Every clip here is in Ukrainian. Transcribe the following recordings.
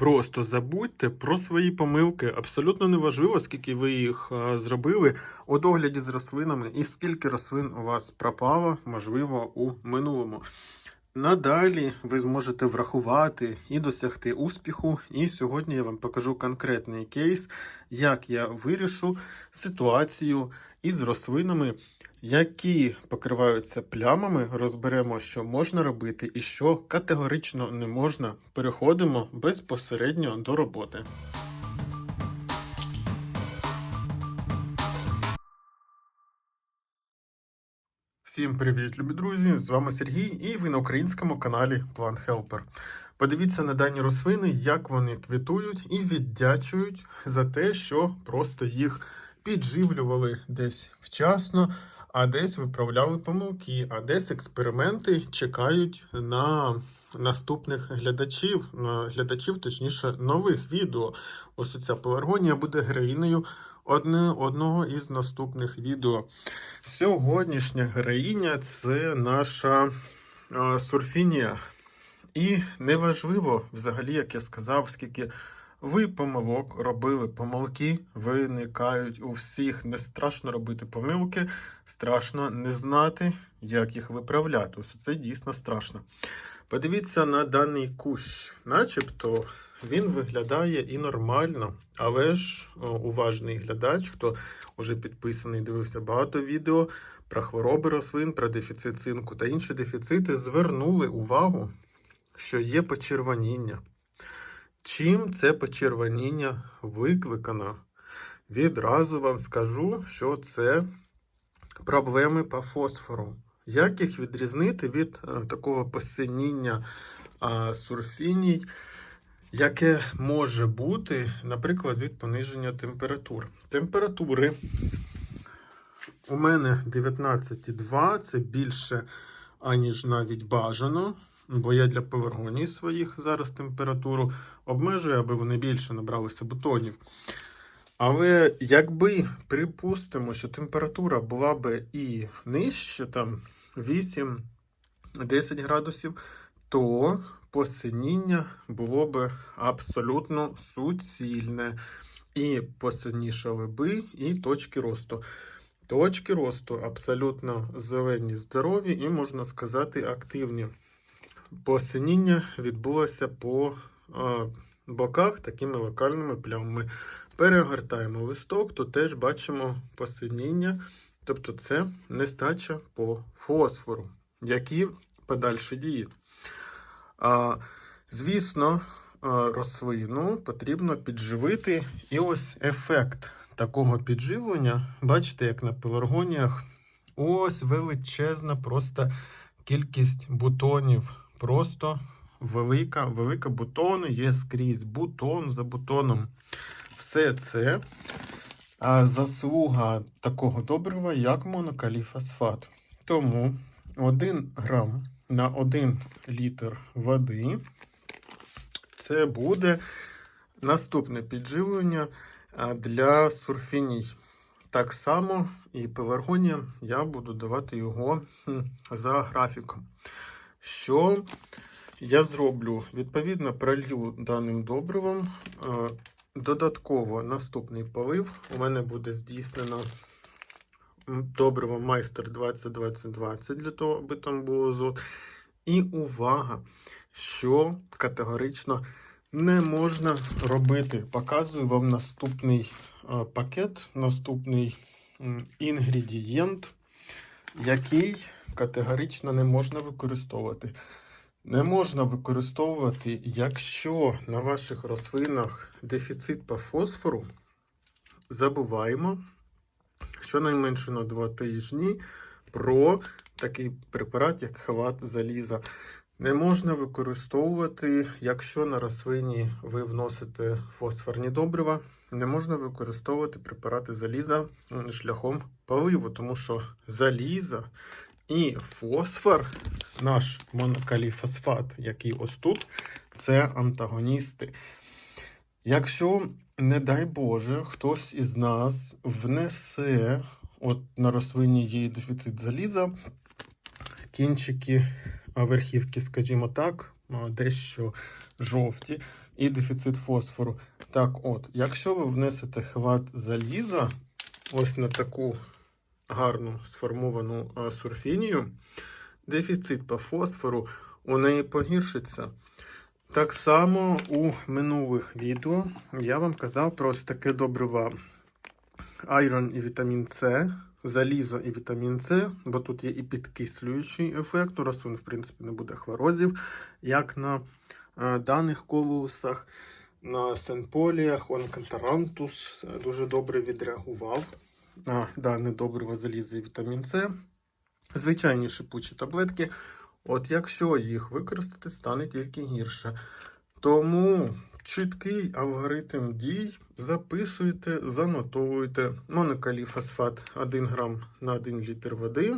Просто забудьте про свої помилки. Абсолютно неважливо, скільки ви їх е, зробили у догляді з рослинами і скільки рослин у вас пропало, можливо, у минулому. Надалі ви зможете врахувати і досягти успіху. І сьогодні я вам покажу конкретний кейс, як я вирішу ситуацію із рослинами, які покриваються плямами. Розберемо, що можна робити і що категорично не можна. Переходимо безпосередньо до роботи. Всім привіт, любі друзі! З вами Сергій, і ви на українському каналі Plant Helper. Подивіться на дані рослини, як вони квітують і віддячують за те, що просто їх підживлювали десь вчасно, а десь виправляли помилки, а десь експерименти чекають на наступних глядачів, глядачів, точніше, нових відео. Ось ця пеларгонія буде героїнею одне, одного із наступних відео. Сьогоднішня героїня це наша е, сурфінія. І неважливо, взагалі, як я сказав, скільки ви помилок робили. Помилки виникають у всіх. Не страшно робити помилки, страшно не знати, як їх виправляти. Ось це дійсно страшно. Подивіться на даний кущ, начебто він виглядає і нормально, але ж уважний глядач, хто вже підписаний, дивився багато відео про хвороби рослин, про дефіцит цинку та інші дефіцити, звернули увагу, що є почервоніння. Чим це почервоніння викликано? Відразу вам скажу, що це проблеми по фосфору. Як їх відрізнити від е, такого посиніння сурфіній, яке може бути, наприклад, від пониження температур? Температури у мене 19,2, це більше, аніж навіть бажано, бо я для пеларгоній своїх зараз температуру обмежую, аби вони більше набралися бутонів. Але якби припустимо, що температура була би і нижче, там 8-10 градусів, то посиніння було б абсолютно суцільне. І посинішали би і точки росту. Точки росту абсолютно зелені, здорові і, можна сказати, активні. Посиніння відбулося по е, боках такими локальними плямами. Перегортаємо листок, то теж бачимо посиніння, тобто це нестача по фосфору. Які подальші дії? А, звісно, рослину потрібно підживити. І ось ефект такого підживлення, бачите, як на пеларгоніях, ось величезна просто кількість бутонів. Просто велика, велика бутони є скрізь. Бутон за бутоном. Все це заслуга такого добрива, як монокаліфосфат. Тому 1 грам на 1 літр води це буде наступне підживлення для сурфіній. Так само і пеларгонія я буду давати його за графіком. Що я зроблю? Відповідно, пролью даним добривом. Додатково наступний полив у мене буде здійснено добриво майстер 20-20-20 для того, аби там було азот. І увага, що категорично не можна робити. Показую вам наступний е, пакет, наступний інгредієнт, який категорично не можна використовувати. Не можна використовувати, якщо на ваших рослинах дефіцит по фосфору, забуваємо щонайменше на 2 тижні про такий препарат, як халат заліза. Не можна використовувати, якщо на рослині ви вносите фосфорні добрива, не можна використовувати препарати заліза шляхом поливу, тому що заліза і фосфор, наш монокаліфосфат, який ось тут, це антагоністи. Якщо, не дай Боже, хтось із нас внесе, от на рослині є дефіцит заліза, кінчики верхівки, скажімо так, дещо жовті і дефіцит фосфору. Так от, якщо ви внесете хват заліза ось на таку гарну сформовану сурфінію, дефіцит по фосфору у неї погіршиться. Так само у минулих відео я вам казав про ось таке добриво айрон і вітамін С, залізо і вітамін С, бо тут є і підкислюючий ефект, у рослин, в принципі, не буде хворозів, як на е, даних колусах, на сенполіях, он кантарантус е, дуже добре відреагував на дане добриво залізо і вітамін С. Звичайні шипучі таблетки. От якщо їх використати, стане тільки гірше. Тому чіткий алгоритм дій записуйте, занотовуйте. Монокаліфосфат 1 грам на 1 літр води.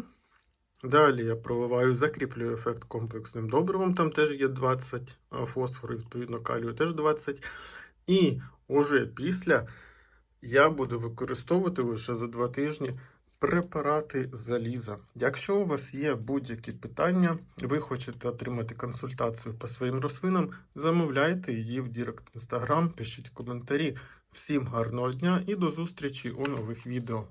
Далі я проливаю, закріплюю ефект комплексним добривом. Там теж є 20 а, фосфору, відповідно, калію теж 20. І уже після я буду використовувати лише за два тижні препарати заліза. Якщо у вас є будь-які питання, ви хочете отримати консультацію по своїм рослинам, замовляйте її в Дірект Інстаграм, пишіть коментарі. Всім гарного дня і до зустрічі у нових відео.